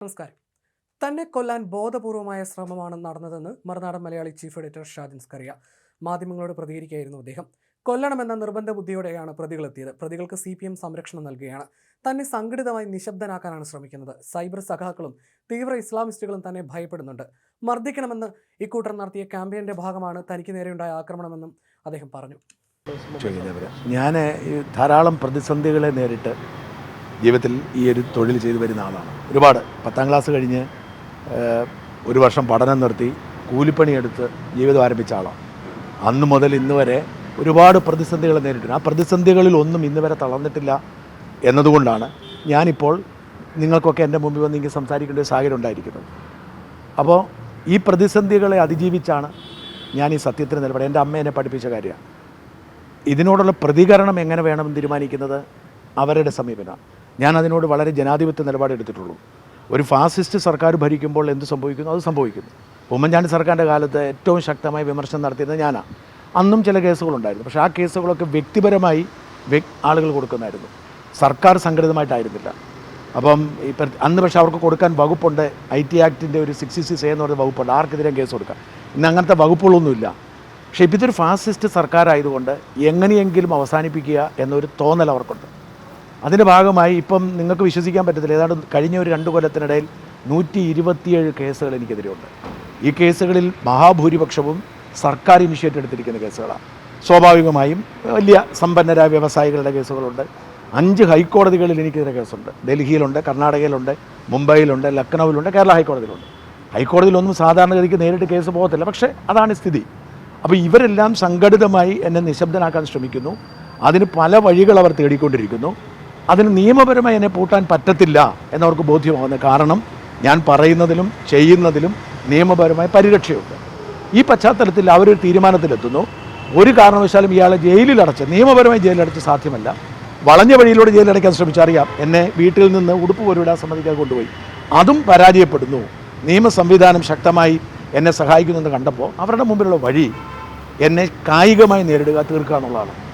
നമസ്കാരം. തന്നെ കൊല്ലാൻ ബോധപൂർവമായ ശ്രമമാണ് നടന്നതെന്ന് മറുനാടൻ മലയാളി ചീഫ് എഡിറ്റർ ഷാജിൻ സ്കറിയ മാധ്യമങ്ങളോട് പ്രതികരിക്കുകയായിരുന്നു അദ്ദേഹം. കൊല്ലണമെന്ന നിർബന്ധ ബുദ്ധിയോടെയാണ് പ്രതികളെത്തിയത് പ്രതികൾക്ക് സി പി എം സംരക്ഷണം നൽകുകയാണ്. തന്നെ സംഘടിതമായി നിശബ്ദനാക്കാനാണ് ശ്രമിക്കുന്നത്. സൈബർ സഖാക്കളും തീവ്ര ഇസ്ലാമിസ്റ്റുകളും തന്നെ ഭയപ്പെടുന്നുണ്ട്. മർദ്ദിക്കണമെന്ന് ഇക്കൂട്ടർ നടത്തിയ ക്യാമ്പയിന്റെ ഭാഗമാണ് തനിക്ക് നേരെയുണ്ടായ ആക്രമണമെന്നും അദ്ദേഹം പറഞ്ഞു. ഞാൻ ധാരാളം പ്രതിസന്ധികളെ നേരിട്ട് ജീവിതത്തിൽ ഈ ഒരു തൊഴിൽ ചെയ്തു വരുന്ന ആളാണ്. ഒരുപാട് പത്താം ക്ലാസ് കഴിഞ്ഞ് ഒരു വർഷം പഠനം നിർത്തി കൂലിപ്പണിയെടുത്ത് ജീവിതം ആരംഭിച്ച ആളാണ്. അന്ന് മുതൽ ഇന്ന് വരെ ഒരുപാട് പ്രതിസന്ധികൾ നേരിട്ടു ആ പ്രതിസന്ധികളിൽ ഒന്നും ഇന്ന് വരെ തളർന്നിട്ടില്ല എന്നതുകൊണ്ടാണ് ഞാനിപ്പോൾ നിങ്ങൾക്കൊക്കെ എന്റെ മുമ്പിൽ വന്ന് ഇങ്ങനെ സംസാരിക്കേണ്ട ഒരു സാഹചര്യം ഉണ്ടായിരിക്കുന്നത്. അപ്പോൾ ഈ പ്രതിസന്ധികളെ അതിജീവിച്ചാണ് ഞാൻ ഈ സത്യത്തിന് നിലപാട് എന്റെ അമ്മ എന്നെ പഠിപ്പിച്ച കാര്യമാണ്. ഇതിനോടുള്ള പ്രതികരണം എങ്ങനെ വേണമെന്ന് തീരുമാനിക്കുന്നത്? അവരുടെ സമീപനമാണ് ഞാൻ അതിനോട് വളരെ ജനാധിപത്യ നിലപാടെടുത്തിട്ടുള്ളൂ ഒരു ഫാസിസ്റ്റ് സർക്കാർ ഭരിക്കുമ്പോൾ എന്ത് സംഭവിക്കുന്നു? അത് സംഭവിക്കുന്നു. ഉമ്മൻചാണ്ടി സർക്കാരിന്റെ കാലത്ത് ഏറ്റവും ശക്തമായി വിമർശനം നടത്തിയത് ഞാനാണ് അന്നും ചില കേസുകളുണ്ടായിരുന്നു. പക്ഷേ ആ കേസുകളൊക്കെ വ്യക്തിപരമായി വ്യക് ആളുകൾ കൊടുക്കുന്നതായിരുന്നു. സർക്കാർ സംഘടിതമായിട്ടായിരുന്നില്ല. അപ്പം ഇപ്പം അന്ന് പക്ഷേ അവർക്ക് കൊടുക്കാൻ വകുപ്പുണ്ട്. ഐ ടി ആക്ടിന്റെ ഒരു സിക്സ് സിക്സ് എന്ന് പറയുന്ന വകുപ്പുണ്ട്. ആർക്കെതിരെയും കേസ് കൊടുക്കാം ഇന്ന് അങ്ങനത്തെ വകുപ്പുകളൊന്നുമില്ല. പക്ഷേ ഇപ്പം ഇതൊരു ഫാസിസ്റ്റ് സർക്കാരായതുകൊണ്ട് എങ്ങനെയെങ്കിലും അവസാനിപ്പിക്കുക എന്നൊരു തോന്നൽ അവർക്കുണ്ട്. അതിന്റെ ഭാഗമായി ഇപ്പം നിങ്ങൾക്ക് വിശ്വസിക്കാൻ പറ്റത്തില്ല. ഏതാണ്ട് കഴിഞ്ഞ ഒരു രണ്ട് കൊല്ലത്തിനിടയിൽ നൂറ്റി ഇരുപത്തിയേഴ് കേസുകൾ എനിക്കെതിരെയുണ്ട്. ഈ കേസുകളിൽ മഹാഭൂരിപക്ഷവും സർക്കാർ ഇനിഷ്യേറ്റീവ് എടുത്തിരിക്കുന്ന കേസുകളാണ്. സ്വാഭാവികമായും വലിയ സമ്പന്നരായ വ്യവസായികളുടെ കേസുകളുണ്ട്. അഞ്ച് ഹൈക്കോടതികളിൽ എനിക്കെതിരെ കേസുണ്ട്. ഡൽഹിയിലുണ്ട് കർണാടകയിലുണ്ട് മുംബൈയിലുണ്ട് ലക്നൌവിലുണ്ട് കേരള ഹൈക്കോടതിയിലുണ്ട്. ഹൈക്കോടതിയിലൊന്നും സാധാരണഗതിക്ക് നേരിട്ട് കേസ് പോകത്തില്ല. പക്ഷേ അതാണ് സ്ഥിതി. അപ്പോൾ ഇവരെല്ലാം സംഘടിതമായി എന്നെ നിശബ്ദനാക്കാൻ ശ്രമിക്കുന്നു. അതിന് പല വഴികൾ അവർ തേടിക്കൊണ്ടിരിക്കുന്നു. അതിന് നിയമപരമായി എന്നെ പൂട്ടാൻ പറ്റത്തില്ല എന്നവർക്ക് ബോധ്യമാകുന്നത് കാരണം ഞാൻ പറയുന്നതിലും ചെയ്യുന്നതിലും നിയമപരമായ പരിരക്ഷയുണ്ട്. ഈ പശ്ചാത്തലത്തിൽ അവരൊരു തീരുമാനത്തിലെത്തുന്നു. ഒരു കാരണവശാലും ഇയാളെ ജയിലിൽ അടച്ച് നിയമപരമായി ജയിലടച്ച് സാധ്യമല്ല. വളഞ്ഞ വഴിയിലൂടെ ജയിലടയ്ക്കാൻ ശ്രമിച്ചറിയാം. എന്നെ വീട്ടിൽ നിന്ന് ഉടുപ്പ് പോലും സമ്മതിക്കാൻ കൊണ്ടുപോയി. അതും പരാജയപ്പെടുന്നു. നിയമ സംവിധാനം ശക്തമായി എന്നെ സഹായിക്കുന്നെന്ന് കണ്ടപ്പോൾ അവരുടെ മുമ്പിലുള്ള വഴി എന്നെ കായികമായി നേരിടുക തീർക്കുക എന്നുള്ളതാണ്.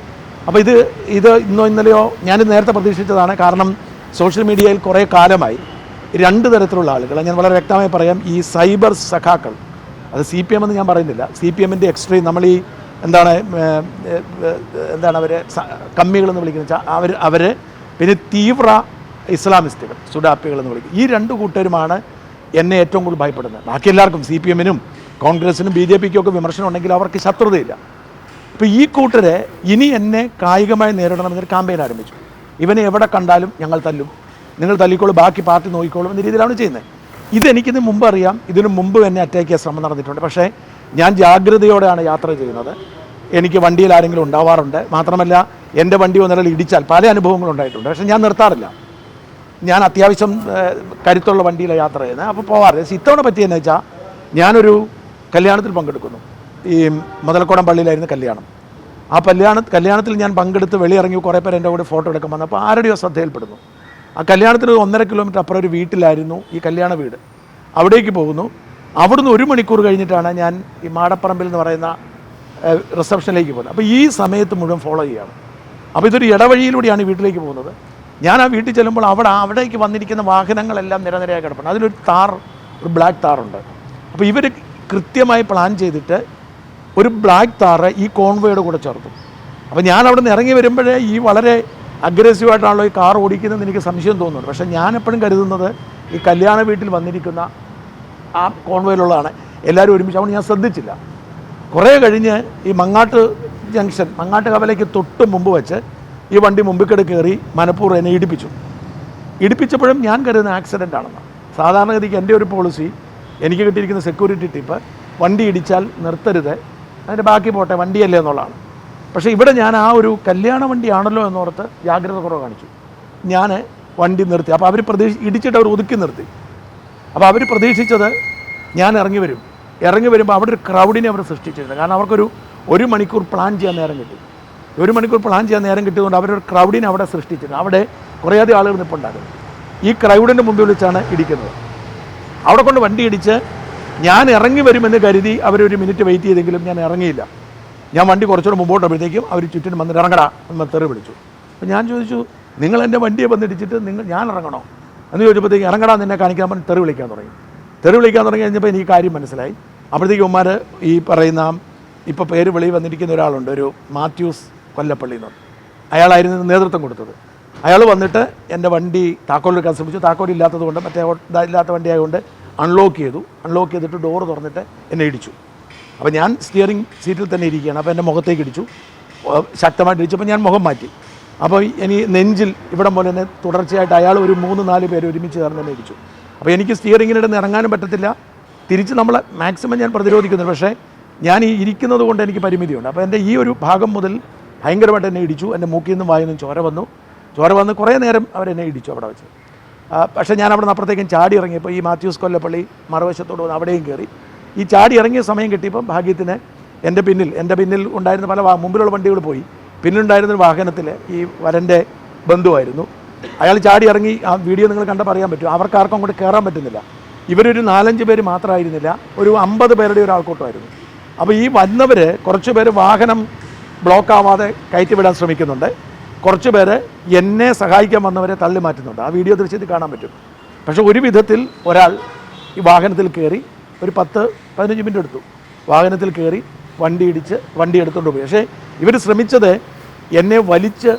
അപ്പോൾ ഇത് ഇത് ഇന്നോ ഇന്നലെയോ ഞാൻ നേരത്തെ പ്രതീക്ഷിച്ചതാണ്. കാരണം സോഷ്യൽ മീഡിയയിൽ കുറേ കാലമായി രണ്ട് തരത്തിലുള്ള ആളുകൾ ഞാൻ വളരെ വ്യക്തമായി പറയാം ഈ സൈബർ സഖാക്കൾ അത് സി പി എം എന്ന് ഞാൻ പറയുന്നില്ല. സി പി എമ്മിന്റെ എക്സ്ട്രീം നമ്മൾ ഈ എന്താണ് എന്താണ് അവരെ കമ്മികളെന്ന് വിളിക്കുന്നത് അവർ അവർ പിന്നെ തീവ്ര ഇസ്ലാമിസ്റ്റുകൾ സുഡാപ്പികൾ എന്ന് വിളിക്കും. ഈ രണ്ട് കൂട്ടരുമാണ് എന്നെ ഏറ്റവും കൂടുതൽ ഭയപ്പെടുന്നത്. ബാക്കി എല്ലാവർക്കും സി പി എമ്മിനും കോൺഗ്രസിനും ബി ജെ പിക്കും ഒക്കെ വിമർശനം ഉണ്ടെങ്കിൽ അവർക്ക് ശത്രുതയില്ല. അപ്പോൾ ഈ കൂട്ടരെ ഇനി എന്നെ കായികമായി നേരിടണമെന്നൊരു ക്യാമ്പയിൻ ആരംഭിച്ചു. ഇവനെ എവിടെ കണ്ടാലും ഞങ്ങൾ തല്ലും. നിങ്ങൾ തല്ലിക്കോളും ബാക്കി പാർട്ടി നോക്കിക്കോളും എന്ന രീതിയിലാണ് ചെയ്യുന്നത്. ഇതെനിക്കിന് മുമ്പ് അറിയാം. ഇതിനു മുമ്പ് എന്നെ അറ്റാക്ക് ചെയ്യാൻ ശ്രമം നടന്നിട്ടുണ്ട്. പക്ഷേ ഞാൻ ജാഗ്രതയോടെയാണ് യാത്ര ചെയ്യുന്നത്. എനിക്ക് വണ്ടിയിൽ ആരെങ്കിലും ഉണ്ടാവാറുണ്ട്. മാത്രമല്ല എന്റെ വണ്ടി ഒന്നിൽ ഇടിച്ചാൽ പല അനുഭവങ്ങളും ഉണ്ടായിട്ടുണ്ട്. പക്ഷേ ഞാൻ നിർത്താറില്ല. ഞാൻ അത്യാവശ്യം കരുത്തുള്ള വണ്ടിയിലാണ് യാത്ര ചെയ്യുന്നത്. അപ്പോൾ പോവാറില്ല ഇത്തവണ പറ്റിയെന്ന് വെച്ചാൽ ഞാനൊരു കല്യാണത്തിൽ പങ്കെടുക്കുന്നു. ഈ മുതലക്കോടം പള്ളിയിലായിരുന്നു കല്യാണം. ആ കല്യാണ കല്യാണത്തിൽ ഞാൻ പങ്കെടുത്ത് വെളിയിറങ്ങി കുറേ പേര് എന്റെ കൂടെ ഫോട്ടോ എടുക്കാൻ വന്നപ്പോൾ ആരുടെയോ ശ്രദ്ധയിൽപ്പെടുന്നു. ആ കല്യാണത്തിന് ഒന്നര കിലോമീറ്റർ അപ്പുറം ഒരു വീട്ടിലായിരുന്നു ഈ കല്യാണ വീട്. അവിടേക്ക് പോകുന്നു. അവിടുന്ന് ഒരു മണിക്കൂർ കഴിഞ്ഞിട്ടാണ് ഞാൻ ഈ മാടപ്പറമ്പിൽ എന്ന് പറയുന്ന റിസപ്ഷനിലേക്ക് പോകുന്നത്. അപ്പോൾ ഈ സമയത്ത് മുഴുവൻ ഫോളോ ചെയ്യുകയാണ്. അപ്പോൾ ഇതൊരു ഇടവഴിയിലൂടെയാണ് വീട്ടിലേക്ക് പോകുന്നത്. ഞാൻ ആ വീട്ടിൽ ചെല്ലുമ്പോൾ അവിടെ അവിടേക്ക് വന്നിരിക്കുന്ന വാഹനങ്ങളെല്ലാം നിരനിരയായി കിടപ്പുണ്ട്. അതിലൊരു താർ ഒരു ബ്ലാക്ക് താറുണ്ട് അപ്പോൾ ഇവർ കൃത്യമായി പ്ലാൻ ചെയ്തിട്ട് ഒരു ബ്ലാക്ക് താറ് ഈ കോൺവോയുടെ കൂടെ ചേർത്തു. അപ്പോൾ ഞാൻ അവിടെ നിന്ന് ഇറങ്ങി വരുമ്പോഴേ ഈ വളരെ അഗ്രസീവായിട്ടാണല്ലോ ഈ കാർ ഓടിക്കുന്നത് എനിക്ക് സംശയം തോന്നുന്നുണ്ട്. പക്ഷേ ഞാൻ എപ്പോഴും കരുതുന്നത് ഈ കല്യാണ വീട്ടിൽ വന്നിരിക്കുന്ന ആ കോൺവോയിലുള്ളതാണ് എല്ലാവരും ഒരുമിച്ച് അതുകൊണ്ട് ഞാൻ ശ്രദ്ധിച്ചില്ല. കുറേ കഴിഞ്ഞ് ഈ മങ്ങാട്ട് ജംഗ്ഷൻ മങ്ങാട്ട് കവലയ്ക്ക് തൊട്ട് മുമ്പ് വെച്ച് ഈ വണ്ടി മുമ്പിക്കട് കയറി മനപ്പൂർവം എന്നെ ഇടിപ്പിച്ചു. ഇടിപ്പിച്ചപ്പോഴും ഞാൻ കരുതുന്ന ആക്സിഡന്റ് ആണെന്ന്. സാധാരണഗതിക്ക് എന്റെ ഒരു പോളിസി എനിക്ക് കിട്ടിയിരിക്കുന്ന സെക്യൂരിറ്റി ടിപ്പ് വണ്ടി ഇടിച്ചാൽ നിർത്തരുത്. അതിന്റെ ബാക്കി പോട്ടെ വണ്ടിയല്ലേ എന്നുള്ളതാണ്. പക്ഷേ ഇവിടെ ഞാൻ ആ ഒരു കല്യാണ വണ്ടിയാണല്ലോ എന്നോർത്ത് ജാഗ്രത കുറവ് കാണിച്ചു. ഞാൻ വണ്ടി നിർത്തി. അപ്പോൾ അവർ പ്രതീക്ഷ ഇടിച്ചിട്ട് അവർ ഒതുക്കി നിർത്തി. അപ്പോൾ അവർ പ്രതീക്ഷിച്ചത് ഞാൻ ഇറങ്ങി വരും. ഇറങ്ങി വരുമ്പോൾ അവിടെ ഒരു ക്രൗഡിനെ അവർ സൃഷ്ടിച്ചിരുന്നു കാരണം അവർക്കൊരു ഒരു മണിക്കൂർ പ്ലാൻ ചെയ്യാൻ നേരം കിട്ടി. ഒരു മണിക്കൂർ പ്ലാൻ ചെയ്യാൻ നേരം കിട്ടിയതുകൊണ്ട് അവരൊരു ക്രൗഡിനെ അവിടെ സൃഷ്ടിച്ചിരുന്നു അവിടെ കുറേയധികം ആളുകൾ നിൽപ്പുണ്ടായിരുന്നു ഈ ക്രൗഡിന്റെ മുമ്പിൽ വിളിച്ചാണ് ഇടിക്കുന്നത്. അവിടെ കൊണ്ട് വണ്ടി ഇടിച്ച് ഞാൻ ഇറങ്ങി വരുമെന്ന് കരുതി അവരൊരു മിനിറ്റ് വെയിറ്റ് ചെയ്തെങ്കിലും ഞാൻ ഇറങ്ങിയില്ല. ഞാൻ വണ്ടി കുറച്ചുകൂടെ മുമ്പോട്ടപ്പോഴത്തേക്കും അവർ ചുറ്റിനും വന്നിട്ട് ഇറങ്ങടാ എന്ന് തെറി വിളിച്ചു. അപ്പോൾ ഞാൻ ചോദിച്ചു നിങ്ങൾ എന്റെ വണ്ടിയെ വന്നിടിച്ചിട്ട് നിങ്ങൾ ഞാൻ ഇറങ്ങണോ? എന്ന് ചോദിച്ചപ്പോഴത്തേക്ക് ഇറങ്ങടാ നിന്നെ കാണിക്കാൻ പറഞ്ഞ് തെറി വിളിക്കാൻ തുടങ്ങി. തെറി വിളിക്കാൻ തുടങ്ങി കഴിഞ്ഞപ്പോൾ എനിക്ക് കാര്യം മനസ്സിലായി. അപ്പോഴത്തേക്ക് ഉമ്മാർ ഈ പറയുന്ന ഇപ്പോൾ പേര് വെളിയിൽ വന്നിരിക്കുന്ന ഒരാളുണ്ട് ഒരു മാത്യൂസ് കൊല്ലപ്പള്ളി എന്ന് അയാളായിരുന്നു നേതൃത്വം കൊടുത്തത്. അയാൾ വന്നിട്ട് എന്റെ വണ്ടി താക്കോൽ എടുക്കാൻ ശ്രമിച്ചു താക്കോൽ ഇല്ലാത്തത് കൊണ്ട് മറ്റേ ഇല്ലാത്ത വണ്ടി ആയതുകൊണ്ട് അൺലോക്ക് ചെയ്തു. അൺലോക്ക് ചെയ്തിട്ട് ഡോറ് തുറന്നിട്ട് എന്നെ ഇടിച്ചു. അപ്പോൾ ഞാൻ സ്റ്റിയറിംഗ് സീറ്റിൽ തന്നെ ഇരിക്കുകയാണ്. അപ്പോൾ എന്റെ മുഖത്തേക്ക് ഇടിച്ചു. ശക്തമായിട്ട് ഇടിച്ചപ്പോൾ ഞാൻ മുഖം മാറ്റി. അപ്പോൾ ഇനി നെഞ്ചിൽ ഇവിടം പോലെ തന്നെ തുടർച്ചയായിട്ട് അയാൾ ഒരു മൂന്ന് നാല് പേര് ഒരുമിച്ച് ചേർന്ന് തന്നെ ഇടിച്ചു. അപ്പോൾ എനിക്ക് സ്റ്റിയറിങ്ങിനിടെ നിന്ന് ഇറങ്ങാനും പറ്റത്തില്ല. തിരിച്ച് നമ്മൾ മാക്സിമം ഞാൻ പ്രതിരോധിക്കുന്നുണ്ട്. പക്ഷേ ഞാൻ ഈ ഇരിക്കുന്നത് കൊണ്ട് എനിക്ക് പരിമിതിയുണ്ട്. അപ്പോൾ എന്റെ ഈ ഒരു ഭാഗം മുതൽ ഭയങ്കരമായിട്ട് എന്നെ ഇടിച്ചു. എന്റെ മൂക്കിൽ നിന്നും വായിൽ നിന്നും ചോര വന്നു. ചോര വന്ന് കുറേ നേരം അവരെന്നെ ഇടിച്ചു അവിടെ വെച്ച്. പക്ഷേ ഞാൻ അവിടെ നിന്ന് അപ്പുറത്തേക്കും ചാടി ഇറങ്ങിയപ്പോൾ ഈ മാത്യൂസ് കൊല്ലപ്പള്ളി മറുവശത്തോട് വന്ന് അവിടെയും കയറി. ഈ ചാടി ഇറങ്ങിയ സമയം കിട്ടിയപ്പോൾ ഭാഗ്യത്തിന് എന്റെ പിന്നിൽ എന്റെ പിന്നിൽ ഉണ്ടായിരുന്ന പല മുമ്പിലുള്ള വണ്ടികൾ പോയി. പിന്നിലുണ്ടായിരുന്ന വാഹനത്തിൽ ഈ വരന്റെ ബന്ധുവായിരുന്നു. അയാൾ ചാടി ഇറങ്ങി ആ വീഡിയോ നിങ്ങൾ കണ്ടപ്പോൾ പറയാൻ പറ്റും. അവർക്ക് ആർക്കും അങ്ങോട്ട് കയറാൻ പറ്റുന്നില്ല. ഇവരൊരു നാലഞ്ച് പേര് മാത്രമായിരുന്നില്ല ഒരു അമ്പത് പേരുടെ ഒരു ആൾക്കൂട്ടമായിരുന്നു. അപ്പോൾ ഈ വന്നവർ കുറച്ച് പേര് വാഹനം ബ്ലോക്ക് ആവാതെ കയറ്റിവിടാൻ ശ്രമിക്കുന്നുണ്ട്. കുറച്ച് പേര് എന്നെ സഹായിക്കാൻ വന്നവരെ തള്ളി മാറ്റുന്നുണ്ട്. ആ വീഡിയോ ദൃശ്യത്തിൽ കാണാൻ പറ്റും. പക്ഷേ ഒരു വിധത്തിൽ ഒരാൾ ഈ വാഹനത്തിൽ കയറി ഒരു പത്ത് പതിനഞ്ച് മിനിറ്റ് എടുത്തു. വാഹനത്തിൽ കയറി വണ്ടി ഇടിച്ച് വണ്ടി എടുത്തുകൊണ്ട് പോയി. പക്ഷേ ഇവർ ശ്രമിച്ചത് എന്നെ വലിച്ച്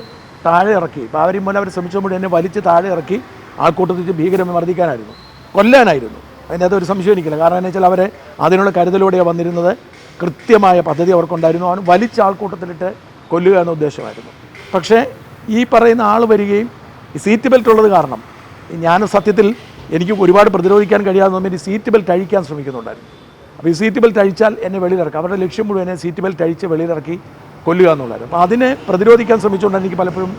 താഴെ ഇറക്കി. പാവരി മൂലം അവർ ശ്രമിച്ചപ്പോൾ എന്നെ വലിച്ച് താഴെ ഇറക്കി ആൾക്കൂട്ടത്തിൽ വെച്ച് ഭീകരമായി മർദ്ദിക്കാനായിരുന്നു. കൊല്ലാനായിരുന്നു. അതിനകത്ത് ഒരു സംശയം എനിക്കില്ല. കാരണം എന്ന് വെച്ചാൽ അവർ അതിനുള്ള കരുതലോടെയാണ് വന്നിരുന്നത്. കൃത്യമായ പദ്ധതി അവർക്കുണ്ടായിരുന്നു. അവൻ വലിച്ച ആൾക്കൂട്ടത്തിലിട്ട് കൊല്ലുക എന്ന ഉദ്ദേശമായിരുന്നു. പക്ഷേ ഈ പറയുന്ന ആൾ വരികയും ഈ സീറ്റ് ബെൽറ്റ് ഉള്ളത് കാരണം ഞാൻ സത്യത്തിൽ എനിക്ക് ഒരുപാട് പ്രതിരോധിക്കാൻ കഴിയാതെ ഈ സീറ്റ് ബെൽറ്റ് അഴിക്കാൻ ശ്രമിക്കുന്നുണ്ടായിരുന്നു. അപ്പോൾ ഈ സീറ്റ് ബെൽറ്റ് അഴിച്ചാൽ എന്നെ വെളിയിലിറക്കാം. അവരുടെ ലക്ഷ്യം മുഴുവൻ എന്നെ സീറ്റ് ബെൽറ്റ് അഴിച്ച് വെളിയിലിറക്കി കൊല്ലുക എന്നുള്ളതായിരുന്നു. അപ്പോൾ അതിനെ പ്രതിരോധിക്കാൻ ശ്രമിച്ചുകൊണ്ട് എനിക്ക് പലപ്പോഴും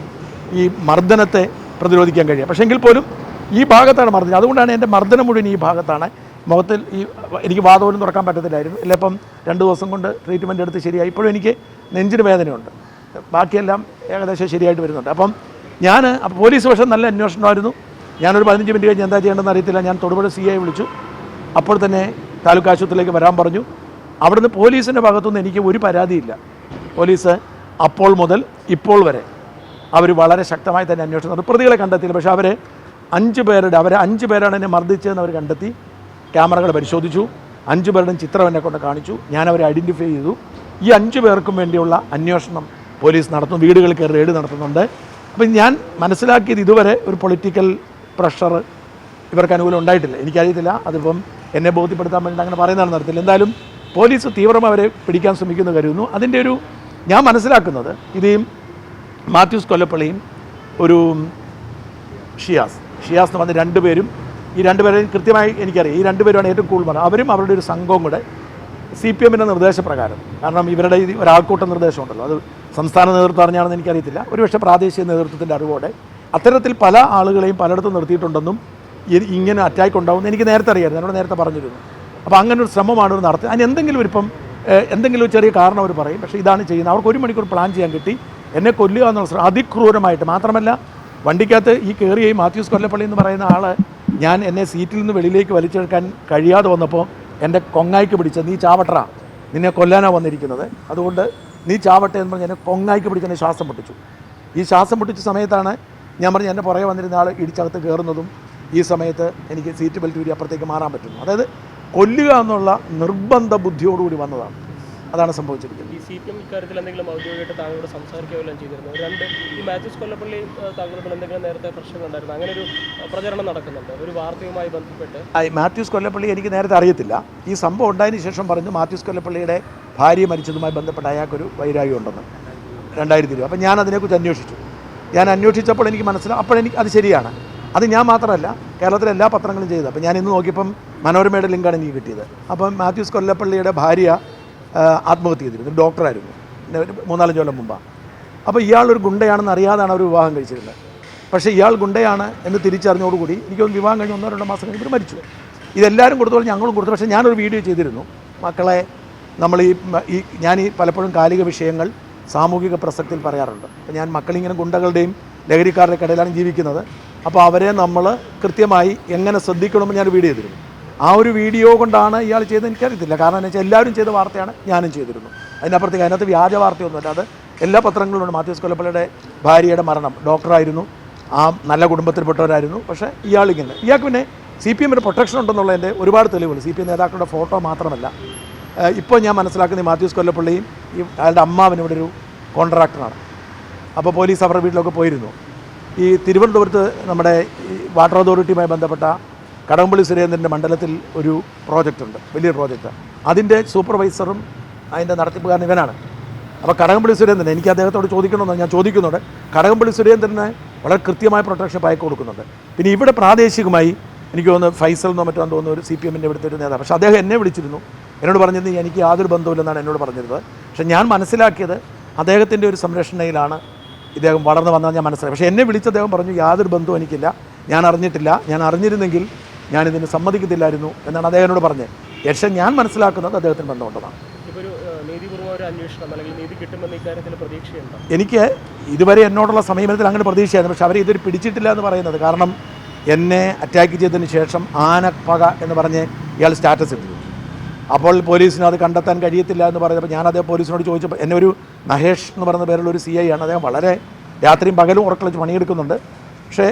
ഈ മർദ്ദനത്തെ പ്രതിരോധിക്കാൻ കഴിയുക. പക്ഷേ എങ്കിൽ പോലും ഈ ഭാഗത്താണ് മർദ്ദനം. അതുകൊണ്ടാണ് എന്റെ മർദ്ദനം മുഴുവൻ ഈ ഭാഗത്താണ്. മുഖത്തിൽ ഈ എനിക്ക് വാതപോലും തുറക്കാൻ പറ്റത്തില്ലായിരുന്നു. ഇല്ലപ്പം രണ്ട് ദിവസം കൊണ്ട് ട്രീറ്റ്മെന്റ് എടുത്ത് ശരിയായി. ഇപ്പോഴും എനിക്ക് നെഞ്ചിന് വേദനയുണ്ട്. ബാക്കിയെല്ലാം ഏകദേശം ശരിയായിട്ട് വരുന്നുണ്ട്. അപ്പം ഞാൻ പോലീസ് പക്ഷെ നല്ല അന്വേഷണമായിരുന്നു. ഞാനൊരു പതിനഞ്ച് മിനിറ്റ് കഴിഞ്ഞ് എന്താ ചെയ്യേണ്ടതെന്ന് അറിയത്തില്ല. ഞാൻ തൊടുപുഴ സി ഐ വിളിച്ചു. അപ്പോൾ തന്നെ താലൂക്ക് ആശുപത്രിയിലേക്ക് വരാൻ പറഞ്ഞു. അവിടുന്ന് പോലീസിന്റെ ഭാഗത്തുനിന്ന് എനിക്ക് ഒരു പരാതിയില്ല. പോലീസ് അപ്പോൾ മുതൽ ഇപ്പോൾ വരെ അവർ വളരെ ശക്തമായി തന്നെ അന്വേഷണം നടത്തി. പ്രതികളെ കണ്ടെത്തിയില്ല. പക്ഷേ അവർ അഞ്ച് പേരുടെ അവരെ അഞ്ച് പേരാണ് എന്നെ മർദ്ദിച്ചതെന്ന് അവർ കണ്ടെത്തി. ക്യാമറകൾ പരിശോധിച്ചു. അഞ്ച് പേരുടെയും ചിത്രം എന്നെ കൊണ്ട് കാണിച്ചു. ഞാൻ അവരെ ഐഡന്റിഫൈ ചെയ്തു. ഈ അഞ്ച് പേർക്കും വേണ്ടിയുള്ള അന്വേഷണം പോലീസ് നടത്തുന്നു വീടുകളിൽ കയറി റെയ്ഡ് നടത്തുന്നുണ്ട്. അപ്പം ഞാൻ മനസ്സിലാക്കിയത് ഇതുവരെ ഒരു പൊളിറ്റിക്കൽ പ്രഷർ ഇവർക്ക് അനുകൂലം ഉണ്ടായിട്ടില്ല. എനിക്കറിയത്തില്ല അതിപ്പം എന്നെ ബോധ്യപ്പെടുത്താൻ വേണ്ടി അങ്ങനെ പറയുന്നതാണ് നടത്തില്ല എന്തായാലും പോലീസ് തീവ്രമായി അവരെ പിടിക്കാൻ ശ്രമിക്കുന്നു കരുതുന്നു. അതിന്റെ ഒരു ഞാൻ മനസ്സിലാക്കുന്നത് ഇത് മാത്യൂസ് കൊല്ലപ്പള്ളിയും ഒരു ഷിയാസ് ഷിയാസ് എന്ന് പറഞ്ഞ രണ്ടുപേരും ഈ രണ്ടുപേരെ കൃത്യമായി എനിക്കറിയാം. ഈ രണ്ടുപേരുമാണ് ഏറ്റവും കൂടുതൽ പറഞ്ഞത്. അവരും അവരുടെ ഒരു സംഘവും കൂടെ സി പി എമ്മിന്റെ നിർദ്ദേശപ്രകാരം കാരണം ഇവരുടെ ഒരാൾക്കൂട്ട നിർദ്ദേശമുണ്ടല്ലോ. അത് സംസ്ഥാന നേതൃത്വം അറിഞ്ഞാണെന്ന് എനിക്കറിയത്തില്ല. ഒരുപക്ഷെ പ്രാദേശിക നേതൃത്വത്തിന്റെ അറിവോടെ അത്തരത്തിൽ പല ആളുകളെയും പലയിടത്തും നിർത്തിയിട്ടുണ്ടെന്നും ഇങ്ങനെ അറ്റാക്ക് ഉണ്ടാവുമെന്ന് എനിക്ക് നേരത്തെ അറിയാമായിരുന്നു. എന്നോട് നേരത്തെ പറഞ്ഞിരുന്നു. അപ്പോൾ അങ്ങനെ ഒരു ശ്രമമാണ് ഇവർ നടത്തുന്നത് അതിന് എന്തെങ്കിലും ഒരുപ്പം എന്തെങ്കിലും ഒരു ചെറിയ കാരണം അവർ പറയും. പക്ഷേ ഇതാണ് ചെയ്യുന്നത്. അവർക്ക് ഒരു മണിക്കൂർ പ്ലാൻ ചെയ്യാൻ കിട്ടി. എന്നെ കൊല്ലുക എന്നുള്ള ശ്രമം അതിക്രൂരമായിട്ട് മാത്രമല്ല വണ്ടിക്കകത്ത് ഈ കയറിയ ഈ മാത്യൂസ് കൊല്ലപ്പള്ളി എന്ന് പറയുന്ന ആൾ ഞാൻ എന്നെ സീറ്റിൽ നിന്ന് വെളിയിലേക്ക് വലിച്ചെടുക്കാൻ കഴിയാതെ വന്നപ്പോൾ എന്റെ കൊങ്ങായിക്ക് പിടിച്ച നീ ചാവട്ടറ. നിന്നെ കൊല്ലാനാണ് വന്നിരിക്കുന്നത്. അതുകൊണ്ട് നീ ചാവട്ടെ എന്ന് പറഞ്ഞ് എന്നെ കൊങ്ങായിക്ക് പിടിച്ച് എന്നെ ശ്വാസം പൊട്ടിച്ചു. ഈ ശ്വാസം പൊട്ടിച്ച സമയത്താണ് ഞാൻ പറഞ്ഞ് എന്റെ പുറകെ വന്നിരുന്ന ആൾ ഇടിച്ചകത്ത് കയറുന്നതും ഈ സമയത്ത് എനിക്ക് സീറ്റ് ബെൽറ്റ് ഊരി അപ്പുറത്തേക്ക് മാറാൻ പറ്റുന്നു. അതായത് കൊല്ലുക എന്നുള്ള നിർബന്ധ ബുദ്ധിയോടുകൂടി വന്നതാണ്. അതാണ് സംഭവിച്ചിരിക്കുന്നത്. ഈ സി പി എം ഇക്കാര്യത്തിൽ എന്തെങ്കിലും ഔദ്യോഗികമായിട്ട് താങ്കളോട് സംസാരിക്കുകയോ എല്ലാം ചെയ്തിരുന്നു? രണ്ട് ഈ മാത്യൂസ് കൊല്ലപ്പള്ളി താങ്കളുടെ എന്തെങ്കിലും നേരത്തെ പ്രശ്നങ്ങൾ ഉണ്ടായിരുന്നു. അങ്ങനെ ഒരു പ്രചരണം നടക്കുന്നുണ്ട്. ഒരു വാർത്തയുമായി ബന്ധപ്പെട്ട്. മാത്യൂസ് കൊല്ലപ്പള്ളി എനിക്ക് നേരത്തെ അറിയത്തില്ല. ഈ സംഭവം ഉണ്ടായതിനു ശേഷം പറഞ്ഞു മാത്യൂസ് കൊല്ലപ്പള്ളിയുടെ ഭാര്യ മരിച്ചതുമായി ബന്ധപ്പെട്ട് അയാൾക്കൊരു വൈരാഗ്യം ഉണ്ടെന്ന്. രണ്ടായിരത്തി ഇരുപത്. അപ്പം ഞാൻ അതിനെക്കുറിച്ച് അന്വേഷിച്ചു. ഞാൻ അന്വേഷിച്ചപ്പോൾ എനിക്ക് മനസ്സിലാവും അപ്പോൾ എനിക്ക് അത് ശരിയാണ്. അത് ഞാൻ മാത്രമല്ല കേരളത്തിലെ എല്ലാ പത്രങ്ങളും ചെയ്തത്. അപ്പം ഞാൻ ഇന്ന് നോക്കിയപ്പം മനോരമയുടെ ലിങ്കാണ് എനിക്ക് കിട്ടിയത്. അപ്പം മാത്യൂസ് കൊല്ലപ്പള്ളിയുടെ ഭാര്യ ആത്മഹത്യ ചെയ്തിരുന്നു. ഡോക്ടറായിരുന്നു. മൂന്നാലഞ്ച് കൊല്ലം മുമ്പാണ് അപ്പോൾ ഇയാൾ ഒരു ഗുണ്ടയാണെന്ന് അറിയാതാണ് അവർ വിവാഹം കഴിച്ചിരുന്നത്. പക്ഷേ ഇയാൾ ഗുണ്ടയാണ് എന്ന് തിരിച്ചറിഞ്ഞോടുകൂടി എനിക്കൊന്ന് വിവാഹം കഴിഞ്ഞ് ഒന്നോ രണ്ടോ മാസം കഴിഞ്ഞ് മരിച്ചു. ഇതെല്ലാവരും കൊടുത്തോളം ഞങ്ങളും കൊടുത്തു. പക്ഷേ ഞാനൊരു വീഡിയോ ചെയ്തിരുന്നു. മക്കളെ നമ്മൾ ഈ ഈ ഞാൻ ഈ പലപ്പോഴും കാലിക വിഷയങ്ങൾ സാമൂഹിക പ്രസക്തിയിൽ പറയാറുണ്ട്. അപ്പോൾ ഞാൻ മക്കളിങ്ങനെ ഗുണ്ടകളുടെയും ലഹരിക്കാരുടെ ഇടയിലാണ് ജീവിക്കുന്നത്. അപ്പോൾ അവരെ നമ്മൾ കൃത്യമായി എങ്ങനെ ശ്രദ്ധിക്കണമെന്ന് ഞാൻ വീഡിയോ ചെയ്തിരുന്നു. ആ ഒരു വീഡിയോ കൊണ്ടാണ് ഇയാൾ ചെയ്തത് എനിക്കറിയത്തില്ല. കാരണം എന്ന് വെച്ചാൽ എല്ലാവരും ചെയ്ത വാർത്തയാണ് ഞാനും ചെയ്തിരുന്നു. അതിനപ്പുറത്തേക്ക് അതിനകത്ത് വ്യാജ വാർത്തയൊന്നുമില്ല അത് എല്ലാ പത്രങ്ങളിലുണ്ട് മാത്യൂസ് കൊല്ലപ്പള്ളിയുടെ ഭാര്യയുടെ മരണം. ഡോക്ടറായിരുന്നു. ആ നല്ല കുടുംബത്തിൽപ്പെട്ടവരായിരുന്നു. പക്ഷേ ഇയാളിങ്ങനെ. ഇയാൾക്ക് പിന്നെ സി പി എമ്മിന് പ്രൊട്ടക്ഷൻ ഉണ്ടെന്നുള്ളതിന്റെ ഒരുപാട് തെളിവുകൾ. സി പി എം നേതാക്കളുടെ ഫോട്ടോ മാത്രമല്ല. ഇപ്പോൾ ഞാൻ മനസ്സിലാക്കുന്ന മാത്യൂസ് കൊല്ലപ്പള്ളിയും ഈ അയാളുടെ അമ്മാവൻ ഇവിടെ ഒരു കോൺട്രാക്ടറാണ്. അപ്പോൾ പോലീസ് അവരുടെ വീട്ടിലൊക്കെ പോയിരുന്നു. ഈ തിരുവനന്തപുരത്ത് നമ്മുടെ ഈ വാട്ടർ അതോറിറ്റിയുമായി ബന്ധപ്പെട്ട കടകംപള്ളി സുരേന്ദ്രന്റെ മണ്ഡലത്തിൽ ഒരു പ്രോജക്റ്റ് ഉണ്ട് വലിയൊരു പ്രോജക്റ്റ് അതിന്റെ സൂപ്പർവൈസറും അതിന്റെ നടത്തിപ്പുകാരൻ ഇവനാണ്. അപ്പോൾ കടകംപള്ളി സുരേന്ദ്രൻ എനിക്ക് അദ്ദേഹത്തോട് ചോദിക്കണമെന്ന് ഞാൻ ചോദിക്കുന്നുണ്ട്. കടകംപള്ളി സുരേന്ദ്രന് വളരെ കൃത്യമായ പ്രൊട്ടക്ഷൻ പായ്ക്ക് കൊടുക്കുന്നുണ്ട്. പിന്നെ ഇവിടെ പ്രാദേശികമായി എനിക്ക് തോന്നുന്നു ഫൈസൽ എന്നോ മറ്റോ തോന്നുന്നു ഒരു സി പി എമ്മിന്റെ ഇവിടുത്തെ ഒരു നേതാവ്. പക്ഷേ അദ്ദേഹം എന്നെ വിളിച്ചിരുന്നു. എന്നോട് പറഞ്ഞത് എനിക്ക് യാതൊരു ബന്ധമില്ലെന്നാണ് എന്നോട് പറഞ്ഞിരുന്നത്. പക്ഷെ ഞാൻ മനസ്സിലാക്കിയത് അദ്ദേഹത്തിന്റെ ഒരു സംരക്ഷണയിലാണ് ഇദ്ദേഹം വളർന്നു വന്നാൽ ഞാൻ മനസ്സിലായി. പക്ഷേ എന്നെ വിളിച്ച അദ്ദേഹം പറഞ്ഞു യാതൊരു ബന്ധവും എനിക്കില്ല. ഞാൻ അറിഞ്ഞിട്ടില്ല. ഞാൻ അറിഞ്ഞിരുന്നെങ്കിൽ ഞാനിതിന് സമ്മതിക്കത്തില്ലായിരുന്നു എന്നാണ് അദ്ദേഹം എന്നോട് പറഞ്ഞത്. പക്ഷേ ഞാൻ മനസ്സിലാക്കുന്നത് അദ്ദേഹത്തിന് ബന്ധമുണ്ടെന്നാണ്. എനിക്ക് ഇതുവരെ എന്നോടുള്ള സമീപനത്തിൽ അങ്ങനെ പ്രതീക്ഷയായിരുന്നു. പക്ഷെ അവരെ ഇതൊരു പിടിച്ചിട്ടില്ല എന്ന് പറയുന്നത് കാരണം എന്നെ അറ്റാക്ക് ചെയ്തതിന് ശേഷം ആനപ്പക എന്ന് പറഞ്ഞ് ഇയാൾ സ്റ്റാറ്റസ് ഇട്ടു അപ്പോൾ പോലീസിന് അത് കണ്ടെത്താൻ കഴിയത്തില്ല എന്ന് പറഞ്ഞപ്പോൾ ഞാൻ അതേ പോലീസിനോട് ചോദിച്ചപ്പോൾ എന്നെ ഒരു മഹേഷ് എന്ന് പറയുന്ന പേരുള്ള ഒരു സി ഐ ആണ്. അദ്ദേഹം വളരെ രാത്രിയും പകലും ഉറക്കളിച്ച് പണിയെടുക്കുന്നുണ്ട്. പക്ഷേ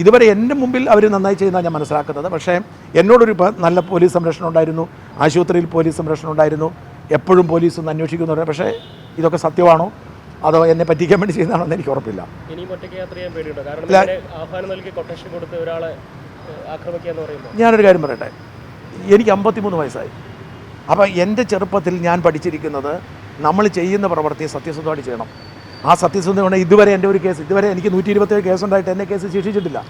ഇതുവരെ എന്റെ മുമ്പിൽ അവർ നന്നായി ചെയ്യുന്നതാണ് ഞാൻ മനസ്സിലാക്കുന്നത്. പക്ഷേ എന്നോടൊരു നല്ല പോലീസ് സംരക്ഷണം ഉണ്ടായിരുന്നു. ആശുപത്രിയിൽ പോലീസ് സംരക്ഷണം ഉണ്ടായിരുന്നു. എപ്പോഴും പോലീസ് ഒന്ന് അന്വേഷിക്കുന്നുണ്ട് പക്ഷേ ഇതൊക്കെ സത്യമാണോ? അതോ എന്നെ പറ്റിക്കാൻ വേണ്ടി ചെയ്യുന്നതാണോ എന്ന് എനിക്ക് ഉറപ്പില്ല. ഞാനൊരു കാര്യം പറയട്ടെ. എനിക്ക് അമ്പത്തിമൂന്ന് വയസ്സായി. അപ്പോൾ എന്റെ ചെറുപ്പത്തിൽ ഞാൻ പഠിച്ചിരിക്കുന്നത് നമ്മൾ ചെയ്യുന്ന പ്രവൃത്തി സത്യസന്ധമായിട്ട് ചെയ്യണം. ആ സത്യസന്ധത കൊണ്ട് ഇതുവരെ എന്റെ ഒരു കേസ് ഇതുവരെ എനിക്ക് നൂറ്റി ഇരുപത്തേഴ് കേസുണ്ടായിട്ട് എന്റെ കേസ് ശിക്ഷിച്ചിട്ടില്ല.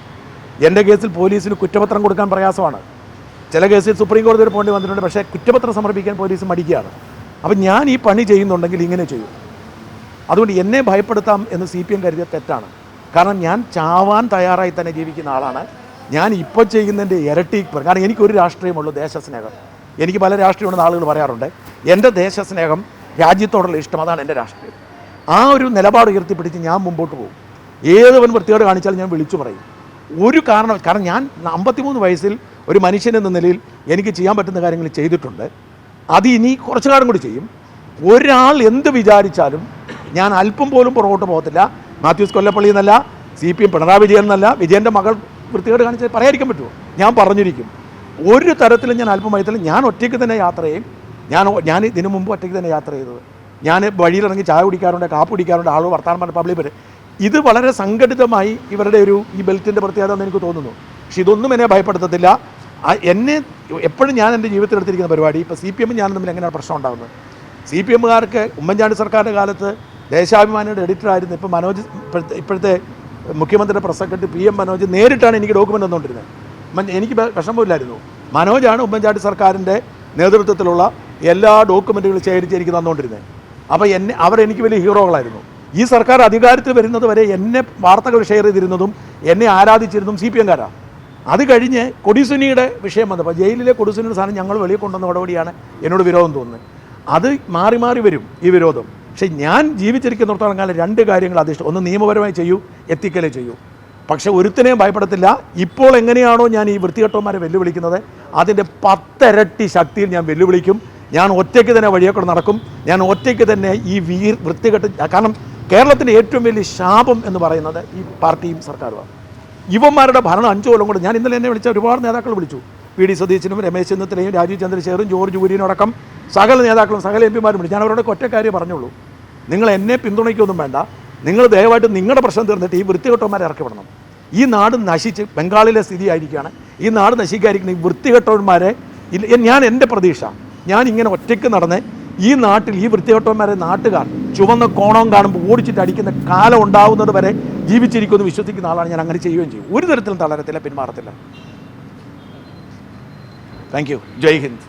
എന്റെ കേസിൽ പോലീസിന് കുറ്റപത്രം കൊടുക്കാൻ പ്രയാസമാണ്. ചില കേസിൽ സുപ്രീം കോടതി വരെ പോകേണ്ടി വന്നിട്ടുണ്ട് പക്ഷേ കുറ്റപത്രം സമർപ്പിക്കാൻ പോലീസ് മടിക്കുകയാണ്. അപ്പം ഞാൻ ഈ പണി ചെയ്യുന്നുണ്ടെങ്കിൽ ഇങ്ങനെ ചെയ്യും. അതുകൊണ്ട് എന്നെ ഭയപ്പെടുത്താം എന്ന് സി പി എം കരുതിയ തെറ്റാണ്. കാരണം ഞാൻ ചാവാൻ തയ്യാറായി തന്നെ ജീവിക്കുന്ന ആളാണ്. ഞാൻ ഇപ്പോൾ ചെയ്യുന്നതിന്റെ ഇരട്ടി കാരണം എനിക്കൊരു രാഷ്ട്രീയമുള്ളൂ ദേശസ്നേഹം. എനിക്ക് പല രാഷ്ട്രീയമുണ്ടെന്ന് ആളുകൾ പറയാറുണ്ട്. എന്റെ ദേശസ്നേഹം രാജ്യത്തോടുള്ള ഇഷ്ടം അതാണ് എന്റെ രാഷ്ട്രീയം. ആ ഒരു നിലപാട് ഉയർത്തിപ്പിടിച്ച് ഞാൻ മുമ്പോട്ട് പോകും. ഏതവൻ വൃത്തിയോട് കാണിച്ചാലും ഞാൻ വിളിച്ചു പറയും. ഒരു കാരണം കാരണം ഞാൻ അമ്പത്തിമൂന്ന് വയസ്സിൽ ഒരു മനുഷ്യൻ എന്ന നിലയിൽ എനിക്ക് ചെയ്യാൻ പറ്റുന്ന കാര്യങ്ങൾ ചെയ്തിട്ടുണ്ട്. അത് ഇനി കുറച്ചു കാലം കൂടി ചെയ്യും. ഒരാൾ എന്ത് വിചാരിച്ചാലും ഞാൻ അല്പം പോലും പുറകോട്ട് പോകത്തില്ല. മാത്യൂസ് കൊല്ലപ്പള്ളി എന്നല്ല C P M Pinarayi Vijayan എന്നല്ല വിജയന്റെ മകൾ വൃത്തികേട് കാണിച്ച് പറയാതിരിക്കാൻ പറ്റുമോ? ഞാൻ പറഞ്ഞിരിക്കും. ഒരു തരത്തിലും ഞാൻ അല്പം വയത്തിലും ഞാൻ ഒറ്റയ്ക്ക് തന്നെ യാത്ര ചെയ്യും. ഞാൻ ഞാൻ ഇതിനു മുമ്പ് ഒറ്റയ്ക്ക് തന്നെ യാത്ര ചെയ്തത്. ഞാൻ വഴിയിലിറങ്ങി ചായ കുടിക്കാറുണ്ട് കാപ്പ് കുടിക്കാറുണ്ട് ആളുകൾ വർത്താനം പറഞ്ഞ പബ്ലിക് വരെ. ഇത് വളരെ സംഘടിതമായി ഇവരുടെ ഒരു ഈ ബെൽറ്റിന്റെ പ്രത്യേകത എന്ന് എനിക്ക് തോന്നുന്നു. പക്ഷെ ഇതൊന്നും എന്നെ ഭയപ്പെടുത്തത്തില്ല. എന്നെ എപ്പോഴും ഞാൻ എന്റെ ജീവിതത്തിൽ എടുത്തിരിക്കുന്ന പരിപാടി. ഇപ്പോൾ സി പി എമ്മും ഞാനും തമ്മിൽ എങ്ങനെയാണ് പ്രശ്നം ഉണ്ടാകുന്നത്? സി പി എമ്മുകാർക്ക് ഉമ്മൻചാണ്ടി സർക്കാരിന്റെ കാലത്ത് ദേശാഭിമാനിയുടെ എഡിറ്ററായിരുന്നു ഇപ്പോൾ മനോജ് ഇപ്പോഴത്തെ മുഖ്യമന്ത്രിയുടെ press secretary P M Manoj നേരിട്ടാണ് എനിക്ക് ഡോക്യുമെന്റ് തന്നുകൊണ്ടിരുന്നത്. എനിക്ക് വിഷമമില്ലായിരുന്നു. മനോജാണ് ഉമ്മൻചാണ്ടി സർക്കാരിന്റെ നേതൃത്വത്തിലുള്ള എല്ലാ ഡോക്യുമെന്റുകളും ശേഖരിച്ച് എനിക്ക് തന്നുകൊണ്ടിരുന്നത്. അപ്പോൾ എന്നെ അവർ എനിക്ക് വലിയ ഹീറോകളായിരുന്നു. ഈ സർക്കാർ അധികാരത്തിൽ വരുന്നത് വരെ എന്നെ വാർത്തകൾ ഷെയർ ചെയ്തിരുന്നതും എന്നെ ആരാധിച്ചിരുന്നതും സി പി എംകാരാണ് അത് കഴിഞ്ഞ് കൊടിസുനിയുടെ വിഷയം വന്നപ്പോൾ ജയിലിലെ കൊടിസുനിയുടെ സാധനം ഞങ്ങൾ വെളിയിൽ കൊണ്ടുവന്ന നടപടിയാണ് എന്നോട് വിരോധം തോന്നുന്നത്. അത് മാറി മാറി വരും ഈ വിരോധം. പക്ഷേ ഞാൻ ജീവിച്ചിരിക്കുന്നിടത്തോളം കാലം രണ്ട് കാര്യങ്ങൾ അതിഷ്ടം ഒന്ന് നിയമപരമായി ചെയ്യൂ എത്തിക്കലേ ചെയ്യൂ. പക്ഷെ ഒരുത്തിനെയും ഭയപ്പെടത്തില്ല. ഇപ്പോൾ എങ്ങനെയാണോ ഞാൻ ഈ വൃത്തികെട്ടവന്മാരെ വെല്ലുവിളിക്കുന്നത്. അതിന്റെ പത്തിരട്ടി ശക്തിയിൽ ഞാൻ വെല്ലുവിളിക്കും. ഞാൻ ഒറ്റയ്ക്ക് തന്നെ വഴിയേക്കൂടെ നടക്കും. ഞാൻ ഒറ്റയ്ക്ക് തന്നെ ഈ വീർ വൃത്തികെട്ട് കാരണം കേരളത്തിന്റെ ഏറ്റവും വലിയ ശാപം എന്ന് പറയുന്നത് ഈ പാർട്ടിയും സർക്കാരുമാണ്. ഇവന്മാരുടെ ഭരണം അഞ്ചു കൊല്ലം കൊണ്ട് ഞാൻ ഇന്നലെ എന്നെ വിളിച്ച ഒരുപാട് നേതാക്കൾ വിളിച്ചു. വി ഡി സതീശനും രമേശ് ചെന്നിത്തലയും രാജീവ് ചന്ദ്രശേഖറും ജോർജ് കുര്യനും അടക്കം സകല നേതാക്കളും സകല എം പിമാരും വിളിച്ചു. ഞാൻ അവരോടൊക്കെ ഒറ്റക്കാര്യം പറഞ്ഞുള്ളൂ. നിങ്ങൾ എന്നെ പിന്തുണയ്ക്കൊന്നും വേണ്ട. നിങ്ങൾ ദയവായിട്ട് നിങ്ങളുടെ പ്രശ്നം തീർന്നിട്ട് ഈ വൃത്തികെട്ടവന്മാരെ ഇറക്കി വിടണം. ഈ നാട് നശിച്ച് ബംഗാളിലെ സ്ഥിതി ആയിരിക്കുകയാണ് ഈ നാട് നശിക്കാതിരിക്കുന്ന ഈ വൃത്തികെട്ടവന്മാരെ ഞാൻ എന്റെ പ്രതീക്ഷ. ഞാൻ ഇങ്ങനെ ഒറ്റയ്ക്ക് നടന്ന് ഈ നാട്ടിൽ ഈ വൃത്തികെട്ടവന്മാരെ നാട്ടുകാർ ചുവന്ന കോണവും കാണുമ്പോൾ ഓടിച്ചിട്ട് അടിക്കുന്ന കാലം ഉണ്ടാവുന്നത് വരെ ജീവിച്ചിരിക്കുമെന്ന് വിശ്വസിക്കുന്ന ആളാണ് ഞാൻ അങ്ങനെ ചെയ്യുകയും ചെയ്യും. ഒരു തരത്തിലും തളരത്തില്ല പിന്മാറത്തില്ല താങ്ക് യു ജയ് ഹിന്ദ്.